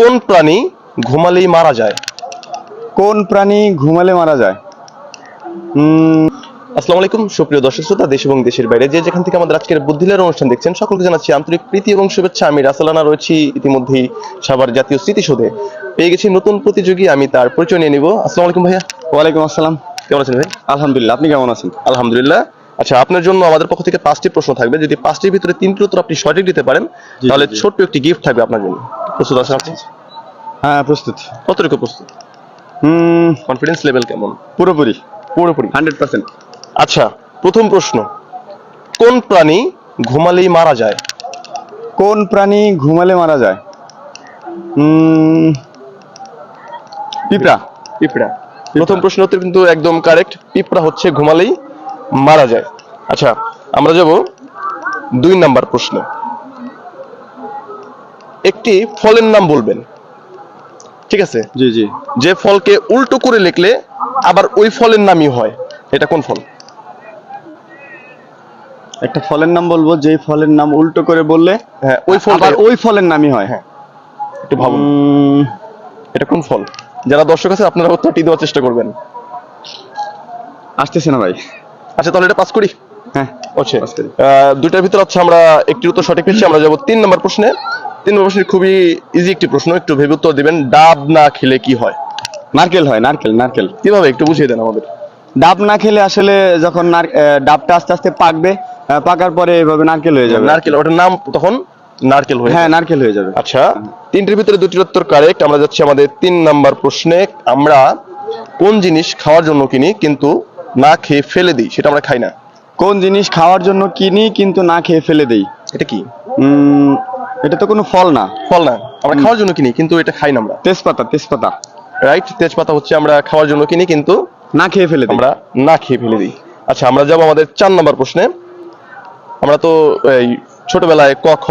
কোন প্রাণী ঘুমালেই মারা যায়? কোন প্রাণী ঘুমালে মারা যায়? আসসালামু আলাইকুম সুপ্রিয় দর্শক শ্রোতা দেশ এবং দেশের বাইরে যে যেখান থেকে আমাদের আজকের বুদ্ধিলের অনুষ্ঠান দেখছেন সকলকে জানাচ্ছি আন্তরিক প্রীতি এবং শুভেচ্ছা। আমি রাসালানা রয়েছি ইতিমধ্যেই সাভার জাতীয় স্মৃতিসৌধে। পেয়ে গেছি নতুন প্রতিযোগী আমি তার পরিচয় নিয়ে নিব। আসসালামু আলাইকুম ভাইয়া। ওয়ালাইকুম আসসালাম। কেমন আছেন ভাই? আলহামদুলিল্লাহ আপনি কেমন আছেন? আলহামদুলিল্লাহ। আচ্ছা আপনার জন্য আমাদের পক্ষ থেকে পাঁচটি প্রশ্ন থাকবে। যদি পাঁচটির ভিতরে তিনটি উত্তর আপনি সঠিক দিতে পারেন তাহলে ছোট্ট একটি গিফট থাকবে আপনার জন্য। প্রস্তুত আছেন আপনি? হ্যাঁ প্রস্তুত। কতটুকু প্রস্তুত? হুম কনফিডেন্স লেভেল কেমন? পুরোপুরি। পুরোপুরি। হান্ড্রেড পার্সেন্ট আচ্ছা প্রথম প্রশ্ন। কোন প্রাণী ঘুমালেই মারা যায়? কোন প্রাণী ঘুমালে মারা যায়? পিঁপড়া। পিঁপড়া। প্রথম প্রশ্ন উত্তর কিন্তু একদম কারেক্ট পিঁপড়া হচ্ছে ঘুমালেই মারা যায়। আচ্ছা আমরা যাব দুই নাম্বার প্রশ্ন। একটি ফলের নাম বলবেন। ঠিক আছে? জি জি। যে ফলকে উল্টো করে লিখলে আবার ওই ফলের নামই হয়। এটা কোন ফল? একটা ফলের নাম বলব যেই ফলের নাম উল্টো করে বললে হ্যাঁ ওই ফল ওই ফলের নামই হয়। হ্যাঁ একটু ভাবুন। এটা কোন ফল? যারা দর্শক আছে আপনারা উত্তরটি দেওয়ার চেষ্টা করবেন। আসতেছে না ভাই। আচ্ছা তাহলে এটা পাস করি? হ্যাঁ। দুইটার ভিতরে হচ্ছে আমরা একটি উত্তর সঠিক পেয়েছি আমরা যাব তিন নম্বর প্রশ্নে। তিন নম্বর প্রশ্নে খুবই ইজি একটি প্রশ্ন একটু ভেবে উত্তর দিবেন ডাব না খেলে কি হয়? নারকেল হয় নারকেল নারকেল। কীভাবে? একটু বুঝিয়ে দেন আমাদের। ডাব না খেলে আসলে যখন ডাবটা আস্তে আস্তে পাকবে পাকার পরে এভাবে নারকেল হয়ে যাবে। নারকেল ওটার নাম তখন নারকেল হয়ে হ্যাঁ নারকেল হয়ে যাবে। আচ্ছা তিনটির ভিতরে দুটির উত্তর কারেক্ট আমরা যাচ্ছি আমাদের তিন নাম্বার প্রশ্নে। আমরা কোন জিনিস খাওয়ার জন্য কিনি কিন্তু না খেয়ে ফেলে দিই সেটা আমরা খাই না। কোন জিনিস খাওয়ার জন্য কিনি কিন্তু না খেয়ে ফেলে দেই এটা কি? এটা তো কোনো ফল না। ফল না আমরা খাওয়ার জন্য কিনি কিন্তু এটা খাই না আমরা। তেজপাতা তেজপাতা। রাইট তেজপাতা হচ্ছে আমরা খাওয়ার জন্য কিনি কিন্তু না খেয়ে ফেলে দিই। আমরা না খেয়ে ফেলে দিই। আচ্ছা আমরা যাব আমাদের চার নম্বর প্রশ্নে। আমরা তো এই ছোটবেলায় ক খ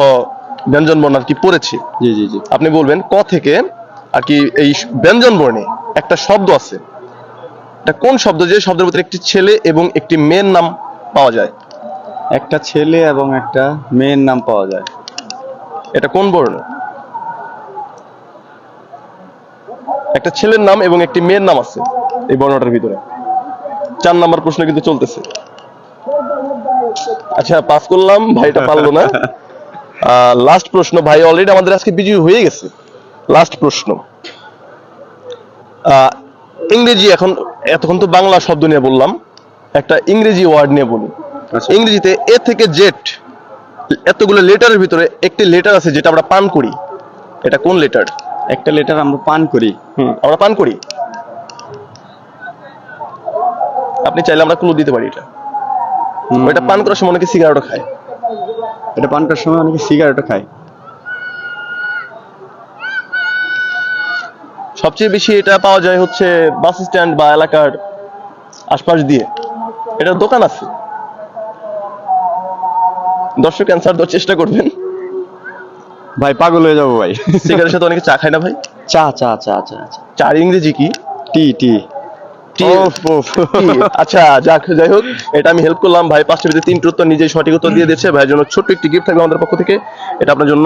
ব্যঞ্জন বর্ণ আর কি পড়েছি। জি জি জি। আপনি বলবেন ক থেকে আর কি এই ব্যঞ্জন বর্ণে একটা শব্দ আছে। এটা কোন শব্দ যে শব্দের ভিতরে একটি ছেলে এবং একটি মেয়ের নাম পাওয়া যায়? একটা ছেলে এবং একটা মেয়ের নাম পাওয়া যায়। এটা কোন বর্ণ একটা ছেলের নাম এবং একটি মেয়ের নাম আছে এই বর্ণটার ভিতরে। চার নাম্বার প্রশ্ন কিন্তু চলতেছে। আচ্ছা পাস করলাম ভাইটা পারল না। লাস্ট প্রশ্ন ভাই অলরেডি আমাদের আজকে বিজয়ী হয়ে গেছে। লাস্ট প্রশ্ন। আহ, ইংরেজি এখন এতক্ষণ তো বাংলা শব্দ নিয়ে বললাম একটা ইংরেজি ওয়ার্ড নিয়ে বলি। আচ্ছা। ইংরেজিতে এ থেকে জেড এতগুলো লেটারের ভিতরে একটি লেটার আছে যেটা আমরা পান করি। এটা কোন লেটার? একটা লেটার আমরা পান করি। হুম আমরা পান করি। আপনি চাইলে আমরা ক্লু দিতে পারি এটা। এটা পান করার সময় অনেকে সিগারেটও খায়। এটা পান করার সময় অনেকে সিগারেটও খায়। সবচেয়ে বেশি এটা পাওয়া যায় হচ্ছে বাস স্ট্যান্ড বা এলাকার আশপাশ দিয়ে। এটার দোকান আছে। দর্শক অ্যান্সার দেওয়ার চেষ্টা করবেন। ভাই পাগল হয়ে যাব ভাই। সিগারেটের সাথে অনেকে চা খায় না ভাই? চা চা চা চা চা। চার ইংরেজি কি? টি টি? আচ্ছা যাক যাই হোক এটা আমি হেল্প করলাম। ভাই পাঁচটা ভিতরে তিনটি উত্তর নিজেই সঠিক উত্তর দিয়ে দিচ্ছে ভাইয়ের জন্য ছোট্ট একটি গিফট থাকবে আমাদের পক্ষ থেকে। এটা আপনার জন্য।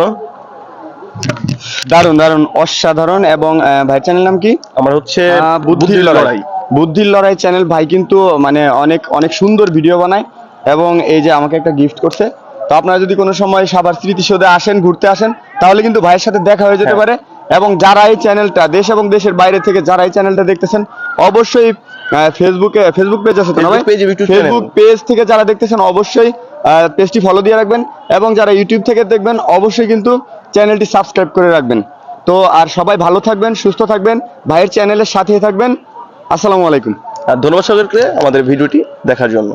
দারুণ দারুণ অসাধারণ এবং ভাই চ্যানেল নাম কি? আমার হচ্ছে বুদ্ধির লড়াই। বুদ্ধির লড়াই চ্যানেল ভাই কিন্তু মানে অনেক অনেক সুন্দর ভিডিও বানায় এবং এই যে আমাকে একটা গিফট করছে। তো আপনারা যদি কোনো সময় সাবার স্মৃতিসৌধে আসেন ঘুরতে আসেন তাহলে কিন্তু ভাইয়ের সাথে দেখা হয়ে যেতে হ্যাঁ। পারে এবং যারা এই চ্যানেলটা দেশ এবং দেশের বাইরে থেকে যারা এই চ্যানেলটা দেখতেছেন অবশ্যই ফেসবুকে ফেসবুক পেজ আছে তো না ভাই? ফেসবুক পেজ থেকে যারা দেখতেছেন অবশ্যই পেজটি ফলো দিয়ে রাখবেন এবং যারা ইউটিউব থেকে দেখবেন অবশ্যই কিন্তু চ্যানেলটি সাবস্ক্রাইব করে রাখবেন। তো আর সবাই ভালো থাকবেন, সুস্থ থাকবেন, ভাইয়ের চ্যানেলের সাথে থাকবেন। আসসালামু আলাইকুম। আর ধন্যবাদ সকলকে আমাদের ভিডিওটি দেখার জন্য।